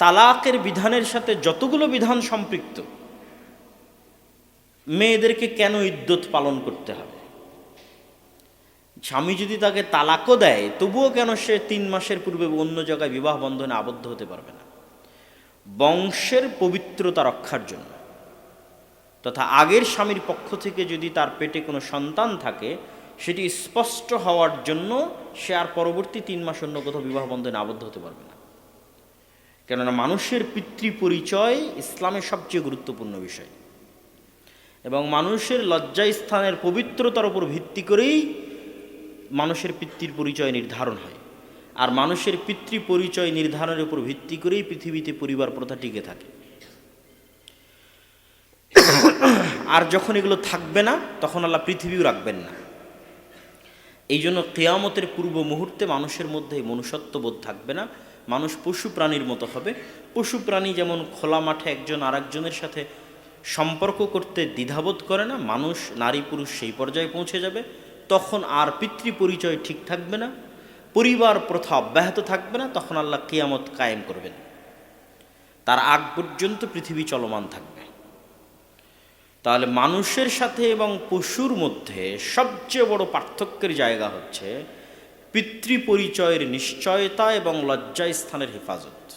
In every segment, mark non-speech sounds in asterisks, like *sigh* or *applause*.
তালাকের বিধানের সাথে যতগুলো বিধান সম্পৃক্ত, মেয়েদেরকে কেন ইদ্যত পালন করতে হবে? স্বামী যদি তাকে তালাকও দেয়, তবুও কেন সে তিন মাসের পূর্বে অন্য জায়গায় বিবাহ বন্ধনে আবদ্ধ হতে পারবে না? বংশের পবিত্রতা রক্ষার জন্য তথা আগের স্বামীর পক্ষ থেকে যদি তার পেটে কোনো সন্তান থাকে, সেটি স্পষ্ট হওয়ার জন্য সে আর পরবর্তী তিন মাস অন্য কোথাও বিবাহ বন্ধনে আবদ্ধ হতে পারবে না। কেননা মানুষের পিতৃ পরিচয় ইসলামের সবচেয়ে গুরুত্বপূর্ণ বিষয়। এবং মানুষের লজ্জাস্থানের পবিত্রতার উপর ভিত্তি করেই মানুষের পিতৃর পরিচয় নির্ধারণ হয়। আর মানুষের পিতৃ পরিচয় নির্ধারণের উপর ভিত্তি করেই পৃথিবীতে পরিবার প্রথা টিকে থাকে। *coughs* আর যখন এগুলো থাকবে না, তখন আল্লাহ পৃথিবীও রাখবেন না। এই জন্য কেয়ামতের পূর্ব মুহূর্তে মানুষের মধ্যে মনুষ্যত্ববোধ থাকবে না। মানুষ পশু প্রাণীর মতো হবে। পশু প্রাণী যেমন খোলা মাঠে একজন আরেকজনের সাথে সম্পর্ক করতে দ্বিধাবোধ করে না, মানুষ, নারী, পুরুষ সেই পর্যায়ে পৌঁছে যাবে। তখন আর পিতৃ পরিচয় ঠিক থাকবে না। পরিবার প্রথা অব্যাহত থাকবে না। তখন আল্লাহ কেয়ামত কায়েম করবেন। তার আগ পর্যন্ত পৃথিবী চলমান থাকবে। তাহলে মানুষের সাথে এবং পশুর মধ্যে সবচেয়ে বড় পার্থক্যের জায়গা হচ্ছে পিতৃ পরিচয়ের নিশ্চয়তা এবং লজ্জা স্থানের হেফাজত।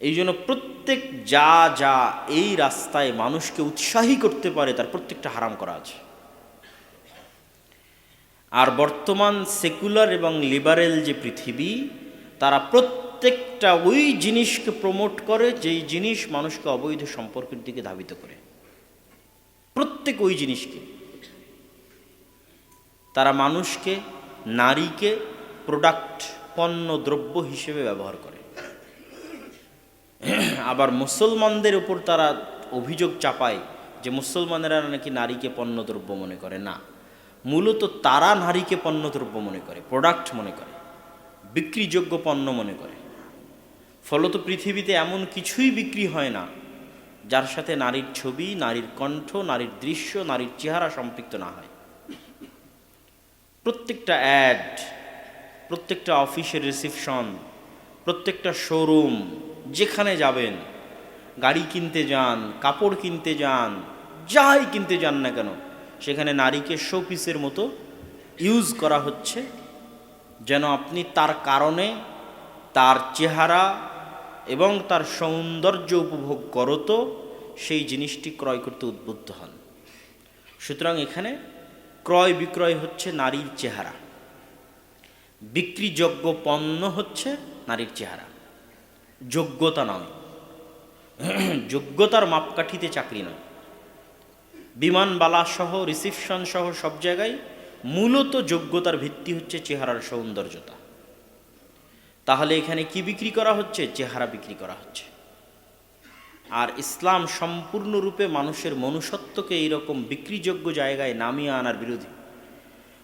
এই জন্য প্রত্যেক যা যা এই রাস্তায় মানুষকে উৎসাহী করতে পারে, তার প্রত্যেকটা হারাম করা আছে। আর বর্তমান সেকুলার এবং লিবারেল যে পৃথিবী, তারা প্রত্যেকটা ওই জিনিসকে প্রমোট করে, যেই জিনিস মানুষকে অবৈধ সম্পর্কের দিকে ধাবিত করে। প্রত্যেক ওই জিনিসকে। তারা মানুষকে, নারীকে প্রোডাক্ট পণ্য, দ্রব্য হিসেবে ব্যবহার করে। আবার মুসলমানদের উপর তারা অভিযোগ চাপায় যে মুসলমানেরা নাকি নারীকে পণ্যদ্রব্য মনে করে। না, মূলত তারা নারীকে পণ্যদ্রব্য মনে করে প্রোডাক্ট মনে করে, বিক্রিযোগ্য পণ্য মনে করে। ফলত পৃথিবীতে এমন কিছুই বিক্রি হয় না যার সাথে নারীর ছবি, নারীর কণ্ঠ, নারীর দৃশ্য, নারীর চেহারা সম্পৃক্ত না হয়। প্রত্যেকটা অ্যাড প্রত্যেকটা অফিসের রিসিপশন প্রত্যেকটা শোরুম যেখানে যাবেন, গাড়ি কিনতে যান, কাপড় কিনতে যান, যাই কিনতে যান না কেন, সেখানে নারীকে শোপিসের মতো ইউজ করা হচ্ছে, যেন আপনি তার কারণে তার চেহারা এবং তার সৌন্দর্য উপভোগ করত সেই জিনিসটি ক্রয় করতে উদ্বুদ্ধ হন। সুতরাং এখানে ক্রয় বিক্রয় হচ্ছে নারীর চেহারা। বিক্রিযোগ্য পণ্য হচ্ছে নারীর চেহারা। যোগ্যতা নয়। যোগ্যতার মাপকাঠিতে চাকরি নয়। বিমানবালা সহ, রিসিপশন সহ সব জায়গায় মূলত যোগ্যতার ভিত্তি হচ্ছে চেহারার সৌন্দর্যতা। তাহলে এখানে কি বিক্রি করা হচ্ছে? চেহারা বিক্রি করা হচ্ছে। আর ইসলাম সম্পূর্ণরূপে মানুষের মনুষ্যত্বকে এইরকম বিক্রিযোগ্য জায়গায় নামিয়ে আনার বিরোধী।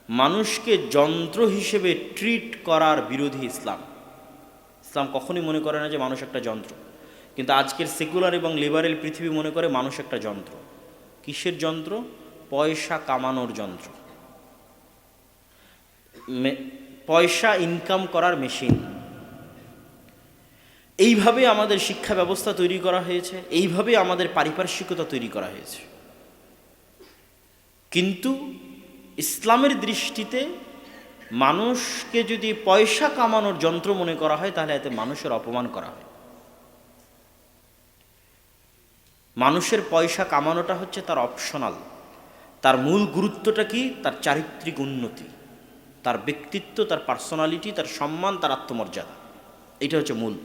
মানুষকে যন্ত্র হিসেবে ট্রিট করার বিরোধী ইসলাম। ইসলাম কখনই মনে করে না যে মানুষ একটা যন্ত্র। কিন্তু আজকের সেকুলার এবং লিবারেল পৃথিবী মনে করে মানুষ একটা যন্ত্র। কিসের যন্ত্র? পয়সা কামানোর যন্ত্র। পয়সা ইনকাম করার মেশিন এইভাবে আমাদের শিক্ষা ব্যবস্থা তৈরি করা হয়েছে, এইভাবে আমাদের পারিপার্শ্বিকতা তৈরি করা হয়েছে। কিন্তু ইসলামের দৃষ্টিতে মানুষকে যদি পয়সা কামানোর যন্ত্র মনে করা হয়, তাহলে এতে মানুষের অপমান করা হয়। মানুষের পয়সা কামানোটা হচ্ছে তার অপশনাল তার মূল গুরুত্বটা কি? তার চারিত্রিক উন্নতি। তার ব্যক্তিত্ব, তার পার্সোনালিটি তার সম্মান, তার আত্মমর্যাদা। এটা হচ্ছে মূল।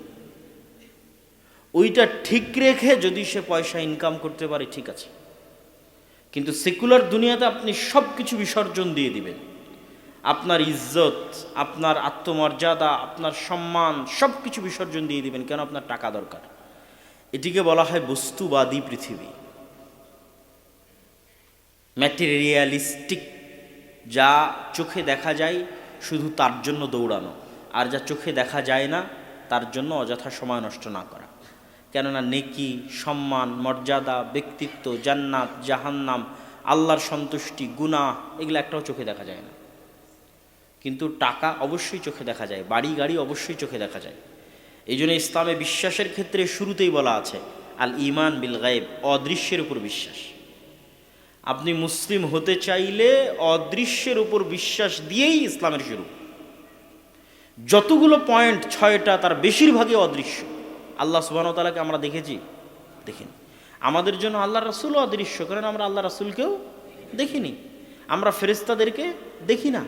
ওইটা ঠিক রেখে যদি সে পয়সা ইনকাম করতে পারে, ঠিক আছে। কিন্তু সেকুলার দুনিয়াতে আপনি সব কিছু বিসর্জন দিয়ে দিবেন। আপনার ইজ্জত, আপনার আত্মমর্যাদা, আপনার সম্মান সব কিছু বিসর্জন দিয়ে দিবেন কেন? আপনার টাকা দরকার। এটিকে বলা হয় বস্তুবাদী পৃথিবী। ম্যাটেরিয়ালিস্টিক যা চোখে দেখা যায় শুধু তার জন্য দৌড়ানো, আর যা চোখে দেখা যায় না, তার জন্য অযথা সময় নষ্ট না করা। কেননা নেকি, সম্মান, মর্যাদা, ব্যক্তিত্ব, জান্নাত, জাহান্নাম, আল্লাহর সন্তুষ্টি গুণা এগুলো একটাও চোখে দেখা যায় না। কিন্তু টাকা অবশ্যই চোখে দেখা যায়, বাড়ি, গাড়ি অবশ্যই চোখে দেখা যায়। এই জন্য ইসলামে বিশ্বাসের ক্ষেত্রে শুরুতেই বলা আছে, আল ইমান বিল গায়েব, অদৃশ্যের উপর বিশ্বাস। আপনি মুসলিম হতে চাইলে অদৃশ্যের উপর বিশ্বাস দিয়েই ইসলামের শুরু। যতগুলো পয়েন্ট ছয়টা, তার বেশিরভাগই অদৃশ্য। আল্লাহ সুবাহতালাকে আমরা দেখেছি, দেখিনি। আমাদের জন্য আল্লাহ রাসুলও অদৃশ্য, কারণ আমরা আল্লাহ রাসুলকেও দেখিনি। আমরা ফেরেস্তাদেরকে দেখি না।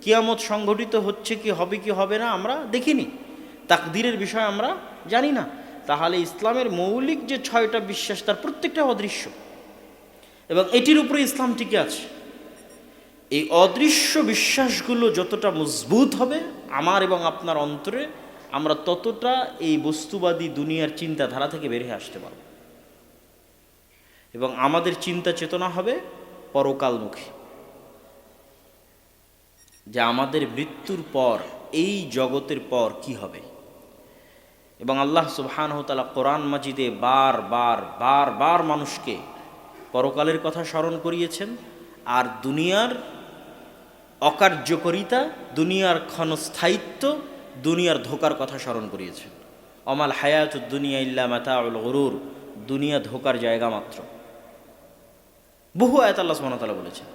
কিয়ামত সংগঠিত হচ্ছে কি, হবে কি, হবে না, আমরা দেখিনি। তাকদিরের বিষয় আমরা জানি না। তাহলে ইসলামের মৌলিক যে ছয়টা বিশ্বাস, তার প্রত্যেকটা অদৃশ্য। এবং এটির উপরে ইসলাম টিকে আছে। এই অদৃশ্য বিশ্বাসগুলো যতটা মজবুত হবে, আমার এবং আপনার অন্তরে আমরা ততটা এই বস্তুবাদী দুনিয়ার চিন্তাধারা থেকে বেরিয়ে আসতে পারব। এবং আমাদের চিন্তা চেতনা হবে পরকালমুখী। যে আমাদের মৃত্যুর পর, এই জগতের পর কি হবে? এবং আল্লাহ সুবহানহতালা কোরআন মাজিদে বার বার বার বার মানুষকে পরকালের কথা স্মরণ করিয়েছেন, আর দুনিয়ার অকার্যকরিতা, দুনিয়ার ক্ষণস্থায়িত্ব দুনিয়ার ধোকার কথা স্মরণ করিয়েছেন। অমাল হায়াত দুনিয়া ইল্লা মাতাউল গরুর, দুনিয়া ধোকার জায়গা মাত্র। বহু আয়াত আল্লাহ সুবহানাহু বলেছেন।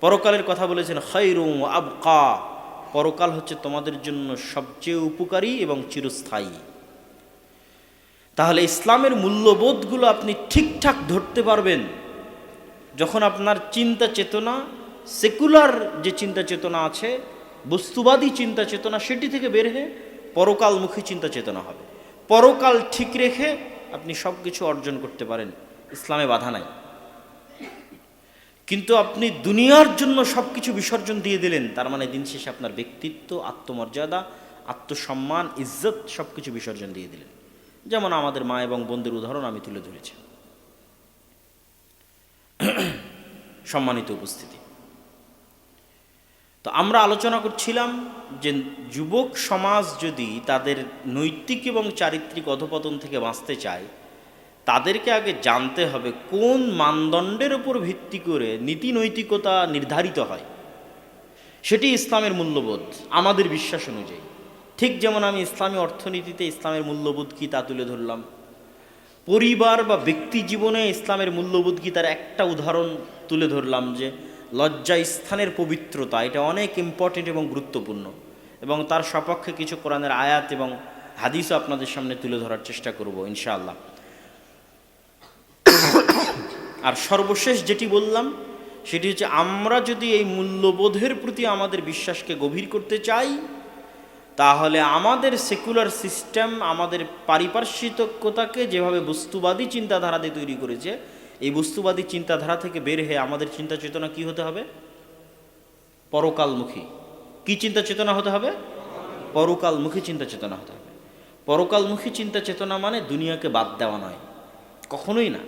পরকালের কথা বলেছেন খৈরু আবকা। পরকাল হচ্ছে তোমাদের জন্য সবচেয়ে উপকারী এবং চিরস্থায়ী। তাহলে ইসলামের মূল্যবোধগুলো আপনি ঠিকঠাক ধরতে পারবেন। যখন আপনার চিন্তা চেতনা, সেকুলার যে চিন্তা চেতনা আছে বস্তুবাদী চিন্তা চেতনা সেটি থেকে বের হয়ে পরকালমুখী চিন্তা চেতনা হবে। পরকাল ঠিক রেখে আপনি সব কিছু অর্জন করতে পারেন, ইসলামে বাধা নাই। কিন্তু আপনি দুনিয়ার জন্য সব কিছু বিসর্জন দিয়ে দিলেন, তার মানে দিন শেষে আপনার ব্যক্তিত্ব, আত্মমর্যাদা, আত্মসম্মান, ইজ্জত সব কিছু বিসর্জন দিয়ে দিলেন। যেমন আমাদের মা এবং বোনদের উদাহরণ আমি তুলে ধরেছি। *clears throat* সম্মানিত উপস্থিতি। তো আমরা আলোচনা করছিলাম যে যুবক সমাজ যদি তাদের নৈতিক এবং চারিত্রিক অধপতন থেকে বাঁচতে চায়, তাদেরকে আগে জানতে হবে কোন মানদণ্ডের উপর ভিত্তি করে নীতি নৈতিকতা নির্ধারিত হয়। সেটি ইসলামের মূল্যবোধ, আমাদের বিশ্বাস অনুযায়ী। ঠিক যেমন আমি ইসলামী অর্থনীতিতে ইসলামের মূল্যবোধ কী তা তুলে ধরলাম। পরিবার বা ব্যক্তি জীবনে ইসলামের মূল্যবোধ কি তার একটা উদাহরণ তুলে ধরলাম যে লজ্জা স্থানের পবিত্রতা, এটা অনেক ইম্পর্টেন্ট এবং গুরুত্বপূর্ণ। এবং তার সপক্ষে কিছু কোরআনের আয়াত এবং হাদিসও আপনাদের সামনে তুলে ধরার চেষ্টা করব, ইনশাআল্লাহ। আর সর্বশেষ যেটি বললাম, সেটি হচ্ছে আমরা যদি এই মূল্যবোধের প্রতি আমাদের বিশ্বাসকে গভীর করতে চাই, তাহলে আমাদের সেকুলার সিস্টেম আমাদের পারিপার্শ্বিকতাকে যেভাবে বস্তুবাদী চিন্তাধারা দিয়ে তৈরি করেছে এই বস্তুবাদী চিন্তাধারা থেকে বের হয়ে আমাদের চিন্তা চেতনা কি হতে হবে? পরকালমুখী। কি চিন্তা চেতনা হতে হবে? পরকালমুখী চিন্তা চেতনা হতে হবে। পরকালমুখী চিন্তা চেতনা মানে দুনিয়াকে বাদ দেওয়া নয়। কখনোই না।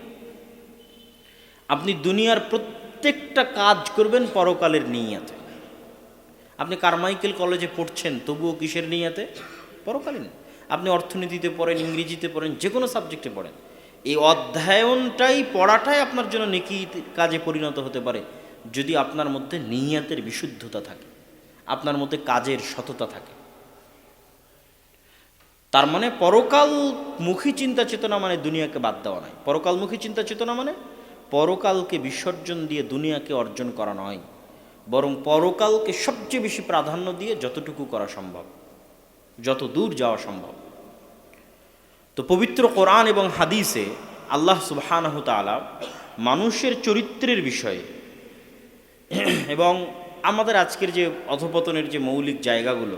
আপনি দুনিয়ার প্রত্যেকটা কাজ করবেন পরকালের নিয়াতে। আপনি কারমাইকেল কলেজে পড়ছেন, তবুও কিসের নিয়াতে? পরকালীন আপনি অর্থনীতিতে পড়েন, ইংরেজিতে পড়েন যে কোনো সাবজেক্টে পড়েন। এই অধ্যায়নটাই পড়াটাই আপনার জন্য নেকি কাজে পরিণত হতে পারে যদি আপনার মধ্যে নিয়াতের বিশুদ্ধতা থাকে, আপনার মধ্যে কাজের সততা থাকে। তার মানে পরকালমুখী চিন্তা চেতনা মানে দুনিয়াকে বাদ দেওয়া নয়। পরকালমুখী চিন্তা চেতনা মানে পরকালকে বিসর্জন দিয়ে দুনিয়াকে অর্জন করা নয়। বরং পরকালকে সবচেয়ে বেশি প্রাধান্য দিয়ে যতটুকু করা সম্ভব যত দূর যাওয়া সম্ভব। তো পবিত্র কোরআন এবং হাদিসে আল্লাহ সুবাহানহ তালা মানুষের চরিত্রের বিষয়ে *clears throat* এবং আমাদের আজকের যে অধপতনের যে মৌলিক জায়গাগুলো,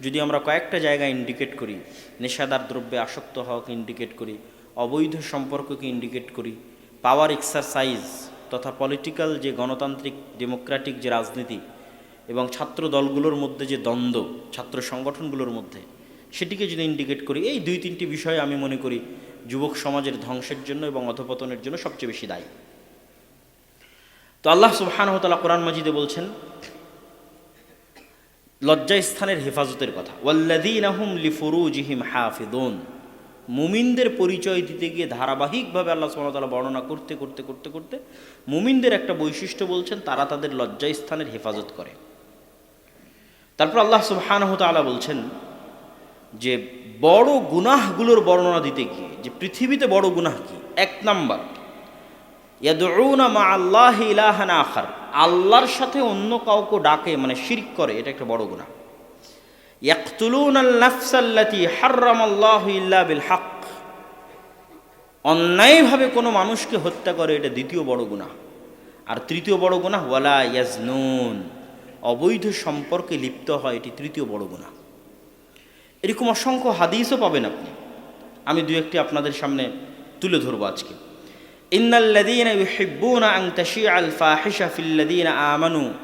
যদি আমরা কয়েকটা জায়গা ইন্ডিকেট করি, নেশাদার দ্রব্যে আসক্ত হওয়াকে ইন্ডিকেট করি, অবৈধ সম্পর্ককে ইন্ডিকেট করি পাওয়ার এক্সারসাইজ তথা পলিটিক্যাল যে গণতান্ত্রিক ডেমোক্রেটিক যে রাজনীতি এবং ছাত্র দলগুলোর মধ্যে যে দ্বন্দ্ব, ছাত্র সংগঠনগুলোর মধ্যে সেটিকে যদি ইন্ডিকেট করি, এই দুই তিনটি বিষয় আমি মনে করি যুবক সমাজের ধ্বংসের জন্য এবং অধপতনের জন্য সবচেয়ে বেশি দায়ী। তো আল্লাহ সুবহানহতালা কোরআন মাজিদে বলছেন লজ্জাস্থানের হেফাজতের কথা। ওয়াল্লাদিনাহুম লিফুরুজিহিম হাফিদুন মুমিনদের পরিচয় দিতে গিয়ে ধারাবাহিকভাবে আল্লাহ সুবহানাহু বর্ণনা করতে করতে করতে করতে মুমিনদের একটা বৈশিষ্ট্য বলছেন, তারা তাদের লজ্জাস্থানের হেফাজত করে। তারপর আল্লাহ সুবহানাহু তাআলা বলছেন যে বড় গুনাহগুলোর বর্ণনা দিতে গিয়ে, যে পৃথিবীতে বড় গুনাহ কি? এক নাম্বার আল্লাহ ইলাহান আখার, আল্লাহর সাথে অন্য কাউকে ডাকে মানে শিরক করে, এটা একটা বড় গুনাহ। ইয়াকতুলুন আল নাফসাল্লাতি হাররামাল্লাহু ইল্লা বিল হক, অন্যায়ভাবে কোনো মানুষকে হত্যা করে, এটা দ্বিতীয় বড় গুনাহ। আর তৃতীয় বড় গুনাহ, ওয়ালা ইয়াজনুন, অবৈধ সম্পর্কে লিপ্ত হয়, এটি তৃতীয় বড় গুনাহ। এরকম অসংখ্য হাদিসও পাবেন আপনি। আমি দু একটি আপনাদের সামনে তুলে ধরবো আজকে। আমানু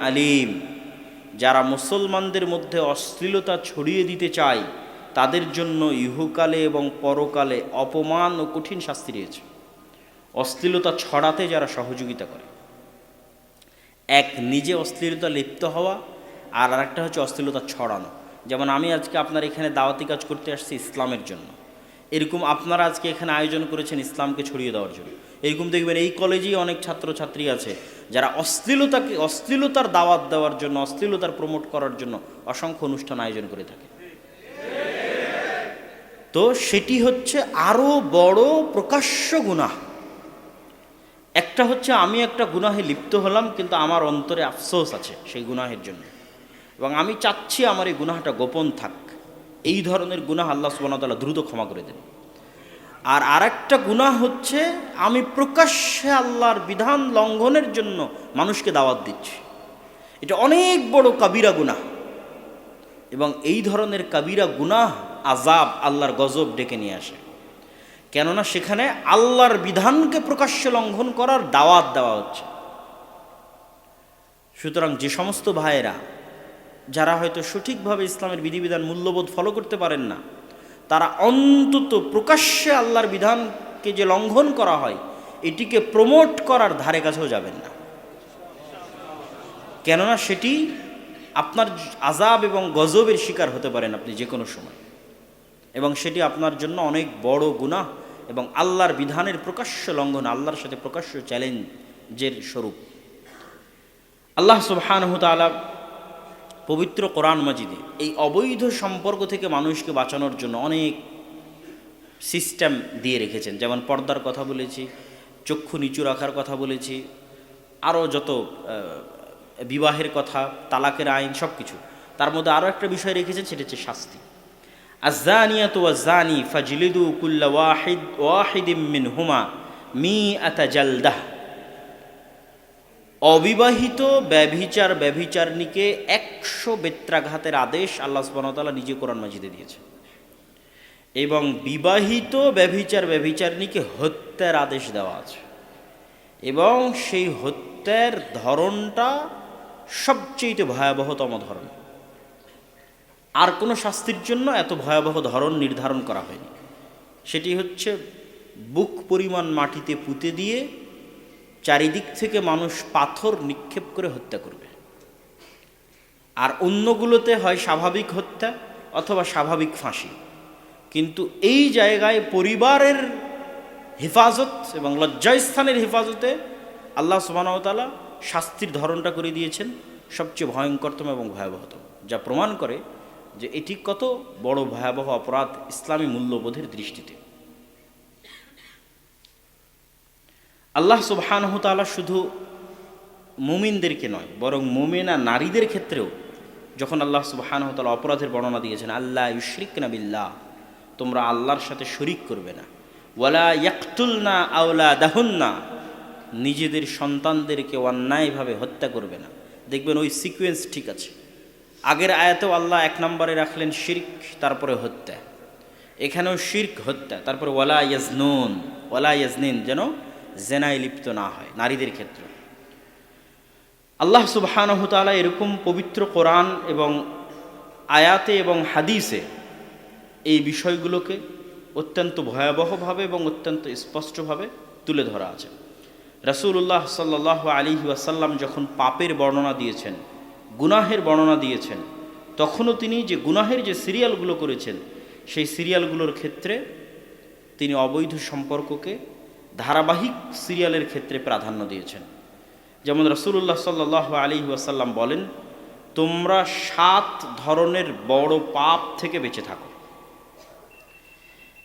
আলীম। যারা মুসলমানদের মধ্যে অশ্লীলতা ছড়িয়ে দিতে চায়, তাদের জন্য ইহুকালে এবং পরকালে অপমান ও কঠিন শাস্তি রয়েছে। অশ্লীলতা ছড়াতে যারা সহযোগিতা করে। এক, নিজে অশ্লীলতা লিপ্ত হওয়া, আর আরেকটা হচ্ছে অশ্লীলতা ছড়ানো। যেমন আমি আজকে আপনার এখানে দাওয়াতি কাজ করতে আসছি ইসলামের জন্য। এরকম আপনারা আজকে এখানে আয়োজন করেছেন ইসলামকে ছড়িয়ে দেওয়ার জন্য। এরকম দেখবেন এই কলেজেই অনেক ছাত্রছাত্রী আছে যারা অশ্লীলতাকে, অশ্লীলতার দাওয়াত দেওয়ার জন্য, অশ্লীলতার প্রমোট করার জন্য অসংখ্য অনুষ্ঠান আয়োজন করে থাকে। তো সেটি হচ্ছে আরও বড় প্রকাশ্য গুনাহ। একটা হচ্ছে আমি একটা গুনাহে লিপ্ত হলাম, কিন্তু আমার অন্তরে আফসোস আছে সেই গুনাহের জন্য। এবং আমি চাচ্ছি আমার এই গুনাহটা গোপন থাক। এই ধরনের গুনাহ আল্লাহ সুবাহতাল্লাহ দ্রুত ক্ষমা করে দেন। আর আরেকটা গুনাহ হচ্ছে, আমি প্রকাশ্যে আল্লাহর বিধান লঙ্ঘনের জন্য মানুষকে দাওয়াত দিচ্ছি। এটা অনেক বড় কাবিরা গুনাহ। এবং এই ধরনের কাবিরা গুনাহ আজাব আল্লাহর গজব ডেকে নিয়ে আসে। কেননা সেখানে আল্লাহর বিধানকে প্রকাশ্যে লঙ্ঘন করার দাওয়াত দেওয়া হচ্ছে। সুতরাং যে সমস্ত ভাইয়েরা যারা হয়তো সঠিকভাবে ইসলামের বিধিবিধান মূল্যবোধ ফলো করতে পারেন না, তারা অন্তত প্রকাশ্যে আল্লাহর বিধানকে যে লঙ্ঘন করা হয়, এটিকে প্রমোট করার ধারে কাছেও যাবেন না। কেননা সেটি আপনার আজাব এবং গজবের শিকার হতে পারেন আপনি যে কোনো সময়। এবং সেটি আপনার জন্য অনেক বড় গুনাহ এবং আল্লাহর বিধানের প্রকাশ্য লঙ্ঘন, আল্লাহর সাথে প্রকাশ্য চ্যালেঞ্জের স্বরূপ। আল্লাহ সুবহানহু তাআলা পবিত্র কোরআন মাজিদে। এই অবৈধ সম্পর্ক থেকে মানুষকে বাঁচানোর জন্য অনেক সিস্টেম দিয়ে রেখেছেন। যেমন পর্দার কথা বলেছি, চক্ষু নিচু রাখার কথা বলেছি আরও যত বিবাহের কথা, তালাকের আইন সব কিছু তার মধ্যে আরও একটা বিষয় রেখেছেন, সেটা হচ্ছে শাস্তি। আজানিয়াত ওয়াজানি ফাজলিদু কুল্লা ওয়াহিদ, ওয়াহিদিম মিন হুমা মি আতা জালদাহ। অবিবাহিত ব্যভিচার ব্যভিচারণীকে একশো বেত্রাঘাতের আদেশ আল্লাহ সুবাহতাল্লাহ নিজে কোরআন মাজিদে দিয়েছে। এবং বিবাহিত ব্যভিচার ব্যভিচারিণীকে হত্যার আদেশ দেওয়া আছে। এবং সেই হত্যার ধরনটা সবচেয়ে ভয়াবহতম ধরন। আর কোনো শাস্তির জন্য এত ভয়াবহ ধরন নির্ধারণ করা হয়নি। সেটি হচ্ছে বুক পরিমাণ মাটিতে পুঁতে দিয়ে চারিদিক থেকে মানুষ পাথর নিক্ষেপ করে হত্যা করবে। আর অন্যগুলোতে হয় স্বাভাবিক হত্যা অথবা স্বাভাবিক ফাঁসি। কিন্তু এই জায়গায় পরিবারের হেফাজত এবং লজ্জাস্থানের হেফাজতে আল্লাহ সুবাহতালা শাস্তির ধরনটা করে দিয়েছেন সবচেয়ে ভয়ঙ্করতম এবং ভয়াবহতম, যা প্রমাণ করে যে এটি কত বড় ভয়াবহ অপরাধ ইসলামী মূল্যবোধের দৃষ্টিতে। আল্লাহ সুবহানহু তাআলা শুধু মুমিনদেরকে নয়, বরং মুমিনা নারীদের ক্ষেত্রেও যখন আল্লাহ সুবহানহু তাআলা অপরাধের বর্ণনা দিয়েছেন আল্লাহ ইউশরিক বিল্লাহ, তোমরা আল্লাহর সাথে শরিক করবে না। ওয়ালা ইয়াকতুল না আওলা দাহুন না নিজেদের সন্তানদেরকে অন্যায়ভাবে হত্যা করবে না। দেখবেন ওই সিকোয়েন্স ঠিক আছে। আগের আয়াতেও আল্লাহ এক নম্বরে রাখলেন, শির্ক, তারপরে হত্যা। এখানেও শির্ক, হত্যা। তারপরে ওয়ালা ইয়াজনুন, ওয়ালা ইয়াজনিন, যেন জেনায় লিপ্ত না হয় নারীদের ক্ষেত্রে। আল্লাহ সুবহানহু তাআলা এরকম পবিত্র কোরআন এবং আয়াতে এবং হাদিসে এই বিষয়গুলোকে অত্যন্ত ভয়াবহভাবে এবং অত্যন্ত স্পষ্টভাবে তুলে ধরা আছে। রাসূলুল্লাহ সাল্লাহ আলী ওয়াসাল্লাম যখন পাপের বর্ণনা দিয়েছেন, গুনাহের বর্ণনা দিয়েছেন, তখনও তিনি যে গুনাহের যে সিরিয়ালগুলো করেছেন, সেই সিরিয়ালগুলোর ক্ষেত্রে তিনি অবৈধ সম্পর্ককে ধারাবাহিক সিরিয়ালের ক্ষেত্রে প্রাধান্য দিয়েছেন। যেমন রসুল্লাহ সাল্লাহ আলী ওয়াসাল্লাম বলেন তোমরা সাত ধরনের বড় পাপ থেকে বেঁচে থাকো।